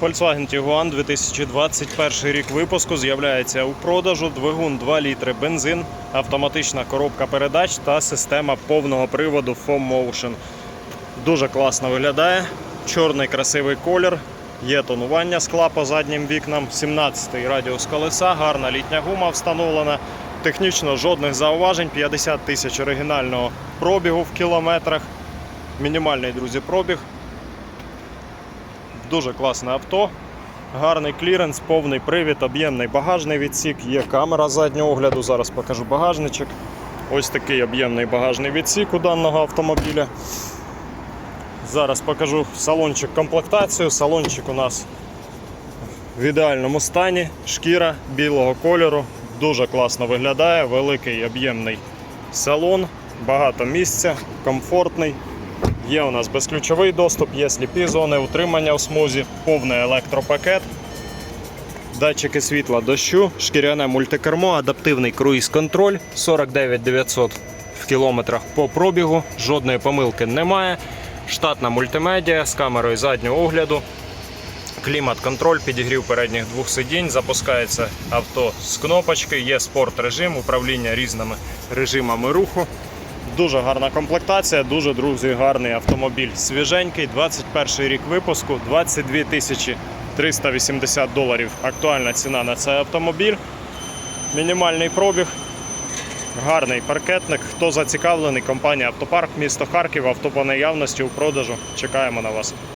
Volkswagen Tiguan 2021 рік випуску з'являється у продажу двигун 2 літри бензин, автоматична коробка передач та система повного приводу FOM Motion. Дуже класно виглядає. Чорний красивий колір. Є тонування скла по заднім вікнам, 17-й радіус колеса, гарна літня гума встановлена. Технічно жодних зауважень, 50 тисяч оригінального пробігу в кілометрах. Мінімальний, друзі, пробіг. Дуже класне авто. Гарний кліренс, повний привід, об'ємний багажний відсік, є камера заднього огляду. Зараз покажу багажничок. Ось такий об'ємний багажний відсік у даного автомобіля. Зараз покажу салончик комплектацію. Салончик у нас в ідеальному стані, шкіра білого кольору. Дуже класно виглядає, великий об'ємний салон, багато місця, комфортний. Є у нас безключовий доступ, є сліпі зони, утримання в смузі, повний електропакет, датчики світла дощу, шкіряне мультикермо, адаптивний круїз-контроль 49 900 в кілометрах по пробігу, жодної помилки немає. Штатна мультимедіа з камерою заднього огляду. Клімат-контроль, підігрів передніх двох сидінь, запускається авто з кнопочки, є спорт режим, управління різними режимами руху. Дуже гарна комплектація, дуже друзі, гарний автомобіль. Свіженький, 21 рік випуску, 22 тисячі 380 доларів. Актуальна ціна на цей автомобіль. Мінімальний пробіг, гарний паркетник. Хто зацікавлений, компанія Автопарк, місто Харків, авто по наявності у продажу. Чекаємо на вас.